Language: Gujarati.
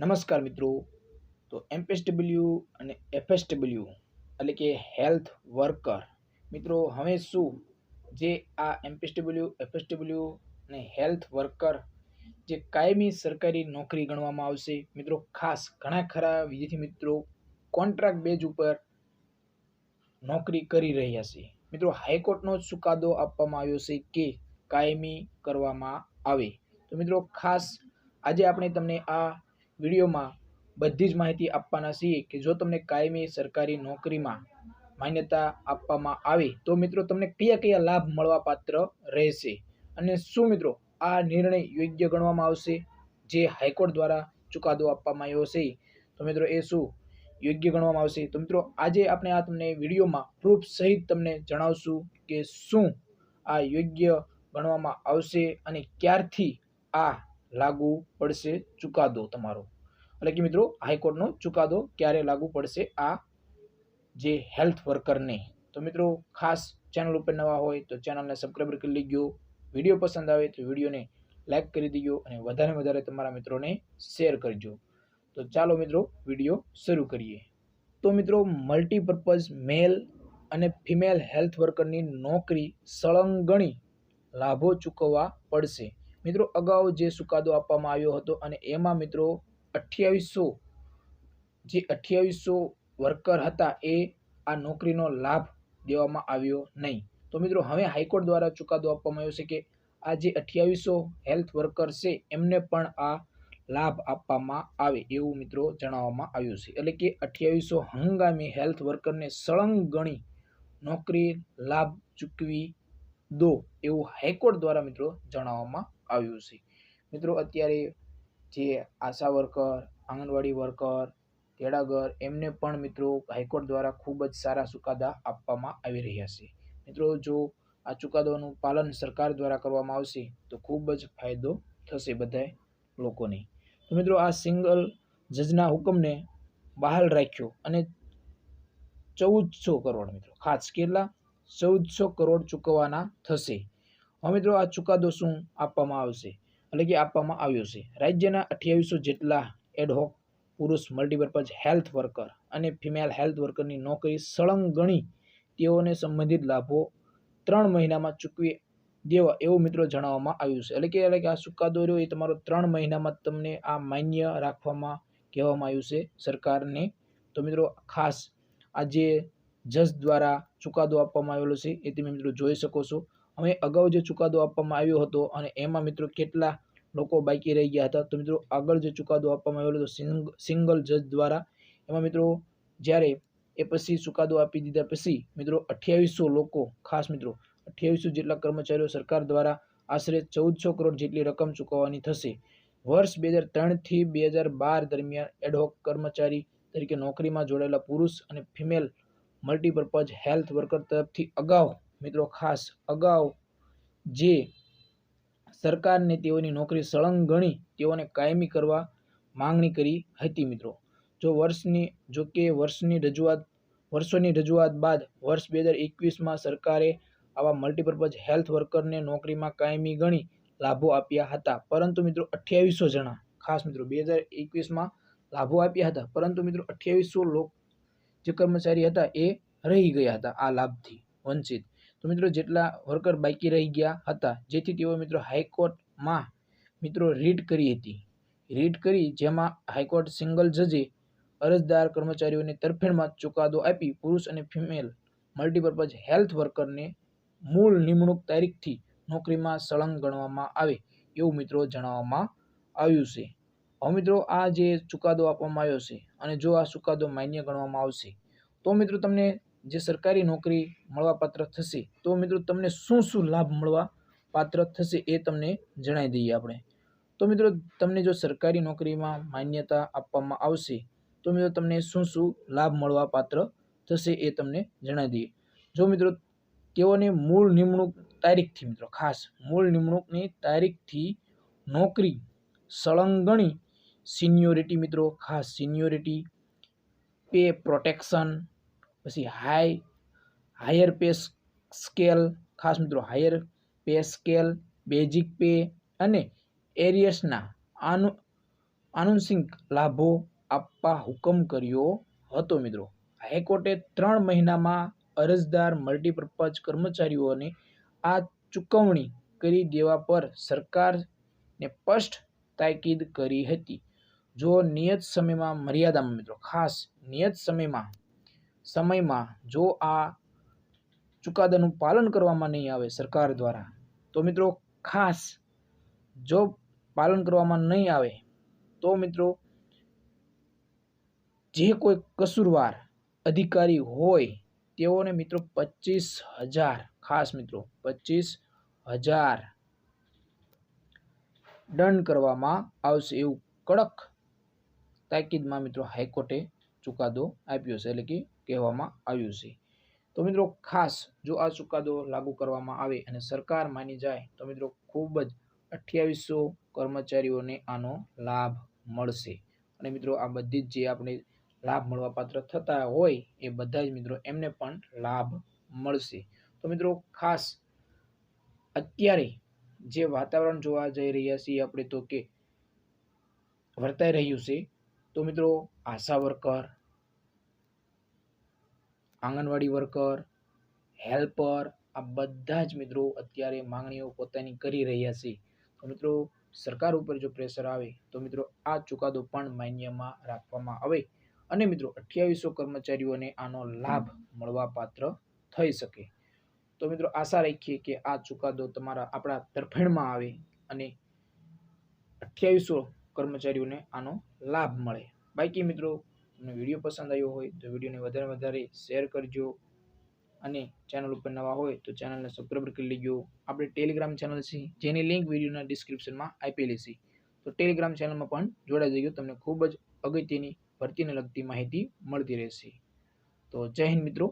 નમસ્કાર મિત્રો. તો એમએસડબલ્યુ અને એફએસડબલ્યુ એટલે કે હેલ્થ વર્કર. મિત્રો, હવે શું? જે આ એમએસડબલ્યુ એફએસડબલ્યુ અને હેલ્થ વર્કર જે કાયમી સરકારી નોકરી ગણવામાં આવશે. મિત્રો, ખાસ ઘણા ખરા વિદ્યાર્થી મિત્રો કોન્ટ્રાક્ટ બેઝ ઉપર નોકરી કરી રહ્યા છે. મિત્રો, હાઈકોર્ટનો ચુકાદો આપવામાં આવ્યો છે કે કાયમી કરવામાં આવે. તો મિત્રો, ખાસ આજે આપણે તમને આ વિડીયોમાં બધી જ માહિતી આપવાના છીએ કે જો તમને કાયમી સરકારી નોકરીમાં માન્યતા આપવામાં આવે, તો મિત્રો તમને કયા કયા લાભ મળવા પાત્ર રહેશે? અને શું મિત્રો આ નિર્ણય યોગ્ય ગણવામાં આવશે? જે હાઈકોર્ટ દ્વારા ચુકાદો આપવામાં આવ્યો છે. તો મિત્રો એ શું યોગ્ય ગણવામાં આવશે? તો મિત્રો આજે આપણે આ તમને વિડીયોમાં પ્રૂફ સહિત તમને જણાવશું કે શું આ યોગ્ય ગણવામાં આવશે અને ક્યારથી આ લાગુ પડશે ચુકાદો તમારો. એટલે કે મિત્રો, હાઈકોર્ટનો ચુકાદો ક્યારે લાગુ પડશે? આ જે હેલ્થ વર્કરને. તો મિત્રો, ખાસ ચેનલ ઉપર નવા હોય તો ચેનલને સબસ્ક્રાઈબર કરી લેજો. વીડિયો પસંદ આવે તો વિડીયોને લાઈક કરી દેજો અને વધારે વધારે તમારા મિત્રોને શેર કરજો. તો ચાલો મિત્રો, વીડિયો શરૂ કરીએ. તો મિત્રો, મલ્ટીપર્પઝ મેલ અને ફિમેલ હેલ્થ વર્કરની નોકરી સળંગણી લાભો ચૂકવવા પડશે. મિત્રો, અગાઉ જે ચુકાદો આપવામાં આવ્યો હતો અને એમાં મિત્રો અઠ્યાવીસો, જે અઠ્યાવીસો વર્કર હતા એ આ નોકરીનો લાભ દેવામાં આવ્યો નહીં. તો મિત્રો, હવે હાઈકોર્ટ દ્વારા ચુકાદો આપવામાં આવ્યો છે કે આ જે અઠ્યાવીસો હેલ્થ વર્કર છે, એમને પણ આ લાભ આપવામાં આવે એવું મિત્રો જણાવવામાં આવ્યું છે. એટલે કે અઠ્યાવીસો હંગામી હેલ્થ વર્કરને સળંગ ગણી નોકરી લાભ ચૂકવી દો એવું હાઈકોર્ટ દ્વારા મિત્રો જણાવવામાં આવ્યું છે. મિત્રો, અત્યારે જે આશા વર્કર, આંગણવાડી વર્કર, તેડાગર, એમને પણ મિત્રો હાઈકોર્ટ દ્વારા ખૂબ જ સારા ચુકાદા આપવામાં આવી રહ્યા છે. મિત્રો, જો આ ચુકાદાનું પાલન સરકાર દ્વારા કરવામાં આવશે, તો ખૂબ જ ફાયદો થશે બધા લોકોને. તો મિત્રો, આ સિંગલ જજના હુકમને બહાલ રાખ્યો અને ચૌદસો કરોડ મિત્રો, ખાસ કેટલા? ચૌદસો કરોડ ચૂકવવાના થશે. હવે મિત્રો, આ ચુકાદો શું આપવામાં આવશે? એટલે કે આપવામાં આવ્યો છે. રાજ્યના અઠ્યાવીસો જેટલા એડહોક પુરુષ મલ્ટીપર્પઝ હેલ્થ વર્કર અને ફિમેલ હેલ્થ વર્કરની નોકરી સળંગ ગણી તેઓને સંબંધિત લાભો ત્રણ મહિનામાં ચૂકવી દેવા એવું મિત્રો જણાવવામાં આવ્યું છે. એટલે કે એટલે કે આ ચુકાદો રહ્યો એ તમારો ત્રણ મહિનામાં તમને આ માન્ય રાખવામાં કહેવામાં આવ્યું છે સરકારને. તો મિત્રો, ખાસ આ જે જજ દ્વારા ચુકાદો આપવામાં આવેલો છે એ તમે મિત્રો જોઈ શકો છો. હવે અગાઉ જે ચુકાદો આપવામાં આવ્યો હતો અને એમાં મિત્રો કેટલા લોકો બાકી રહી ગયા હતા, તો મિત્રો આગળ જે ચુકાદો આપવામાં આવેલો હતો સિંગલ જજ દ્વારા, એમાં મિત્રો જ્યારે એ પછી ચુકાદો આપી દીધા પછી મિત્રો અઠ્યાવીસો લોકો, ખાસ મિત્રો અઠ્યાવીસો જેટલા કર્મચારીઓ સરકાર દ્વારા આશરે ચૌદસો કરોડ જેટલી રકમ ચૂકવવાની થશે. વર્ષ બે હજાર ત્રણથી બે હજાર બાર દરમિયાન એડહોક કર્મચારી તરીકે નોકરીમાં જોડાયેલા પુરુષ અને ફિમેલ મલ્ટીપર્પઝ હેલ્થ વર્કર તરફથી અગાઉ મિત્રો, ખાસ અગાઉ જે સરકારને તેઓની નોકરી સળંગ ગણી તેઓને કાયમી કરવા માંગણી કરી હતી મિત્રો. જો વર્ષની, જો કે વર્ષની રજૂઆત, વર્ષોની રજૂઆત બાદ વર્ષ બે હજાર એકવીસમાં સરકારે આવા મલ્ટીપર્પઝ હેલ્થ વર્કરને નોકરીમાં કાયમી ગણી લાભો આપ્યા હતા. પરંતુ મિત્રો, અઠ્યાવીસો જણા, ખાસ મિત્રો, બે હજાર એકવીસમાં લાભો આપ્યા હતા. પરંતુ મિત્રો, અઠ્યાવીસો લોક જે કર્મચારી હતા એ રહી ગયા હતા આ લાભથી વંચિત. તો મિત્રો જેટલા વર્કર બાકી રહી ગયા હતા, જેથી તેઓ મિત્રો હાઈકોર્ટમાં મિત્રો રીટ કરી હતી. રીટ કરી જેમાં હાઈકોર્ટ સિંગલ જજે અરજદાર કર્મચારીઓની તરફેણમાં ચુકાદો આપી પુરુષ અને ફિમેલ મલ્ટીપર્પઝ હેલ્થ વર્કરને મૂળ નિમણૂક તારીખથી નોકરીમાં સળંગ ગણવામાં આવે એવું મિત્રો જણાવવામાં આવ્યું છે. હવે મિત્રો આ જે ચુકાદો આપવામાં આવ્યો છે અને જો આ ચુકાદો માન્ય ગણવામાં આવશે, તો મિત્રો તમને જે સરકારી નોકરી મળવા પાત્ર થશે, તો મિત્રો તમને શું શું લાભ મળવા પાત્ર થશે એ તમને જણાવી દઈએ આપણે. તો મિત્રો તમને જો સરકારી નોકરીમાં માન્યતા આપવામાં આવશે, તો મિત્રો તમને શું શું લાભ મળવા પાત્ર થશે એ તમને જણાવી દઈએ. જો મિત્રો તેઓને મૂળ નિમણૂક તારીખથી મિત્રો, ખાસ મૂળ નિમણૂકની તારીખથી નોકરી સળંગણી સિનિયોરિટી મિત્રો, ખાસ સિનિયોરિટી, પે પ્રોટેક્શન પછી હાઈ હાયર પે સ્કેલ ખાસ મિત્રો higher pay scale basic pay અને એરિયસના આનુ આનુષંગિક લાભો આપવા હુકમ કર્યો હતો મિત્રો. હાઈકોર્ટે ત્રણ મહિનામાં અરજદાર મલ્ટીપર્પઝ કર્મચારીઓને આ ચૂકવણી કરી દેવા પર સરકારને સ્પષ્ટ તાકીદ કરી હતી. જો નિયત સમયમાં મર્યાદામાં મિત્રો, ખાસ નિયત સમયમાં સમયમાં જો આ ચુકાદાનું પાલન કરવામાં નહીં આવે સરકાર દ્વારા, તો મિત્રો ખાસ જો પાલન કરવામાં નહીં આવે, તો મિત્રો જે કોઈ કસૂરવાર અધિકારી હોય, તેઓને મિત્રો પચીસ હજાર, ખાસ મિત્રો પચીસ હજાર દંડ કરવામાં આવશે એવું કડક તાકીદમાં મિત્રો હાઈકોર્ટે ચુકાદો આપ્યો છે, એટલે કે કહેવામાં આવ્યું છે. તો મિત્રો, ખાસ જો આ ચુકાદો લાગુ કરવામાં આવે અને સરકાર માની જાય, તો મિત્રો, ખૂબ જ અઠ્યાવીસો કર્મચારીઓને આનો લાભ મળશે. અને મિત્રો, આ બધી જ જે આપણે લાભ મળવાપાત્ર થતા હોય, એ બધા જ મિત્રો, એમને પણ લાભ મળશે. તો મિત્રો, ખાસ અત્યારે જે વાતાવરણ જોવા જઈ રહ્યા છીએ આપણે, તો કે વર્તાઈ રહ્યું છે તો મિત્રો, ASHA worker, Anganwadi worker, helper, આ બધા જ મિત્રો અત્યારે માંગણીઓ પોતાની કરી રહ્યા છે. તો મિત્રો, સરકાર ઉપર જો પ્રેશર આવે, તો મિત્રો આ ચુકાદો પણ માન્યમાં રાખવામાં આવે અને મિત્રો અઠ્યાવીસો કર્મચારીઓને આનો લાભ મળવા પાત્ર થઈ શકે. તો મિત્રો, આશા રાખીએ કે આ ચુકાદો તમારા આપણા તરફેણમાં આવે અને અઠ્યાવીસો કર્મચારીઓને આનો લાભ મળે. બાકી મિત્રો, તમને વીડિયો પસંદ આવ્યો હોય તો વિડીયોને વધારે વધારે શેર કરજો અને ચેનલ ઉપર નવા હોય તો ચેનલને સબસ્ક્રાઈબ કરી લેજો. આપણે ટેલિગ્રામ ચેનલ છે, જેની લિંક વિડીયોના ડિસ્ક્રિપ્શનમાં આપેલી છે. તો ટેલિગ્રામ ચેનલમાં પણ જોડાઈ જજો, તમને ખૂબ જ અગત્યની, ભરતીને લગતી માહિતી મળતી રહેશે. તો જય હિન્દ મિત્રો.